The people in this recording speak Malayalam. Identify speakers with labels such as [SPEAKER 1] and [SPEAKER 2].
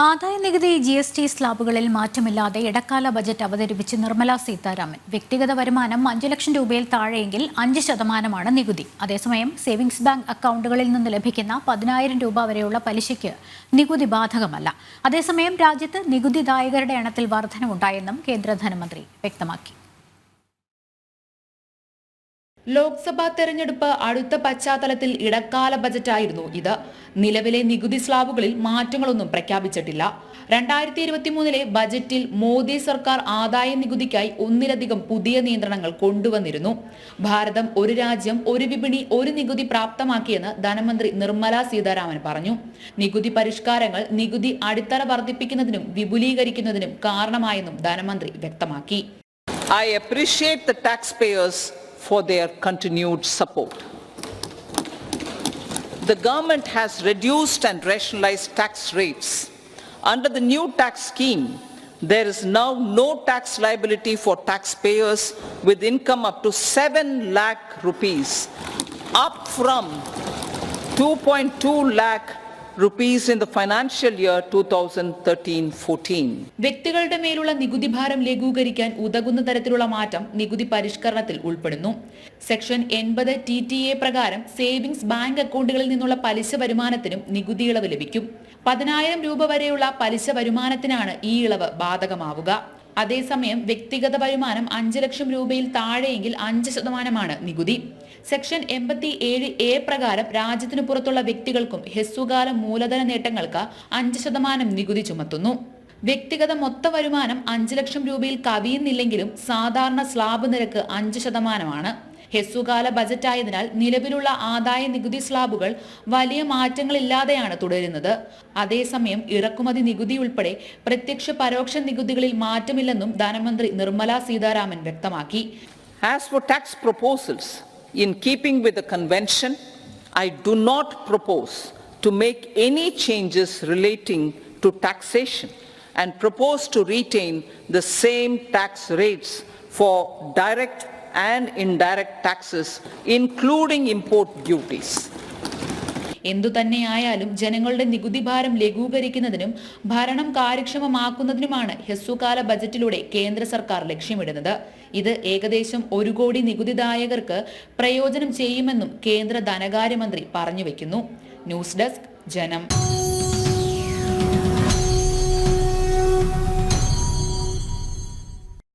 [SPEAKER 1] ആദായ നികുതി ജി എസ് ടി സ്ലാബുകളിൽ മാറ്റമില്ലാതെ ഇടക്കാല ബജറ്റ് അവതരിപ്പിച്ച് നിർമ്മല സീതാരാമൻ. വ്യക്തിഗത വരുമാനം അഞ്ചു ലക്ഷം രൂപയിൽ താഴെയെങ്കിൽ അഞ്ച് ശതമാനമാണ് നികുതി. അതേസമയം സേവിങ്സ് ബാങ്ക് അക്കൗണ്ടുകളിൽ നിന്ന് ലഭിക്കുന്ന പതിനായിരം രൂപ വരെയുള്ള പലിശയ്ക്ക് നികുതി ബാധകമല്ല. അതേസമയം രാജ്യത്ത് നികുതിദായകരുടെ എണ്ണത്തിൽ വർധനവുണ്ടായെന്നും കേന്ദ്ര ധനമന്ത്രി വ്യക്തമാക്കി.
[SPEAKER 2] ലോക്സഭാ തെരഞ്ഞെടുപ്പ് അടുത്ത പശ്ചാത്തലത്തിൽ ഇടക്കാല ബജറ്റായിരുന്നു ഇത്. നിലവിലെ നികുതി സ്ലാബുകളിൽ മാറ്റങ്ങളൊന്നും പ്രഖ്യാപിച്ചിട്ടില്ല. രണ്ടായിരത്തി ഇരുപത്തിമൂന്നിലെ ബജറ്റിൽ മോദി സർക്കാർ ആദായ നികുതിക്കായി ഒന്നിലധികം പുതിയ നിയന്ത്രണങ്ങൾ കൊണ്ടുവന്നിരുന്നു. ഭാരതം ഒരു രാജ്യം ഒരു വിപണി ഒരു നികുതി പ്രാപ്തമാക്കിയെന്ന് ധനമന്ത്രി നിർമ്മല സീതാരാമൻ പറഞ്ഞു. നികുതി പരിഷ്കാരങ്ങൾ നികുതി അടിത്തറ വർദ്ധിപ്പിക്കുന്നതിനും വിപുലീകരിക്കുന്നതിനും കാരണമായെന്നും ധനമന്ത്രി വ്യക്തമാക്കി.
[SPEAKER 3] I appreciate the taxpayers for their continued support. The government has reduced and rationalized tax rates. Under the new tax scheme, there is now no tax liability for taxpayers with income up to 7 lakh rupees, up from 2.2 lakh rupees in the financial year 2013-14.
[SPEAKER 2] വ്യക്തികളുടെ മേലുള്ള നികുതി ഭാരം ലഘൂകരിക്കാൻ ഉതകുന്ന തരത്തിലുള്ള മാറ്റം നികുതി പരിഷ്കരണത്തിൽ ഉൾപ്പെടുന്നു. സെക്ഷൻ എൺപത് ടി ടി എ പ്രകാരം സേവിംഗ്സ് ബാങ്ക് അക്കൗണ്ടുകളിൽ നിന്നുള്ള പലിശ വരുമാനത്തിനും നികുതി ഇളവ് ലഭിക്കും. പതിനായിരം രൂപ വരെയുള്ള പലിശ വരുമാനത്തിനാണ് ഈ ഇളവ് ബാധകമാവുക. അതേസമയം വ്യക്തിഗത വരുമാനം അഞ്ച് ലക്ഷം രൂപയിൽ താഴെയെങ്കിൽ അഞ്ച് ശതമാനമാണ് നികുതി. സെക്ഷൻ എൺപത്തി ഏഴ് എ പ്രകാരം രാജ്യത്തിനു പുറത്തുള്ള വ്യക്തികൾക്കും ഹ്രസ്വകാല മൂലധന നേട്ടങ്ങൾക്ക് അഞ്ച് ശതമാനം നികുതി ചുമത്തുന്നു. വ്യക്തിഗത മൊത്ത വരുമാനം അഞ്ച് ലക്ഷം രൂപയിൽ കവിയുന്നില്ലെങ്കിലും സാധാരണ സ്ലാബ് നിരക്ക് അഞ്ച് ശതമാനമാണ്. ഹ്രസ്വകാല ബജറ്റായതിനാൽ നിലവിലുള്ള ആദായ നികുതി സ്ലാബുകൾ വലിയ മാറ്റങ്ങളില്ലാതെയാണ് തുടരുന്നത്. അതേസമയം ഇറക്കുമതി നികുതി ഉൾപ്പെടെ പ്രത്യക്ഷ പരോക്ഷ നികുതികളിൽ മാറ്റമില്ലെന്നും ധനമന്ത്രി നിർമ്മല സീതാരാമൻ വ്യക്തമാക്കി.
[SPEAKER 3] As for tax proposals, in keeping with the convention, I do not propose to make any changes relating to taxation. And propose to retain the same tax rates for direct and indirect taxes, including import duties.
[SPEAKER 2] എന്തു തന്നെയായാലും ജനങ്ങളുടെ നികുതി ഭാരം ലഘൂകരിക്കുന്നതിനും ഭരണം കാര്യക്ഷമമാക്കുന്നതിനുമാണ് ഹ്രസ്വകാല ബജറ്റിലൂടെ കേന്ദ്ര സർക്കാർ ലക്ഷ്യമിടുന്നത്. ഇത് ഏകദേശം ഒരു കോടി നികുതിദായകർക്ക് പ്രയോജനം ചെയ്യുമെന്നും കേന്ദ്ര ധനകാര്യമന്ത്രി പറഞ്ഞു വെക്കുന്നു. ന്യൂസ് ഡെസ്ക് ജനം.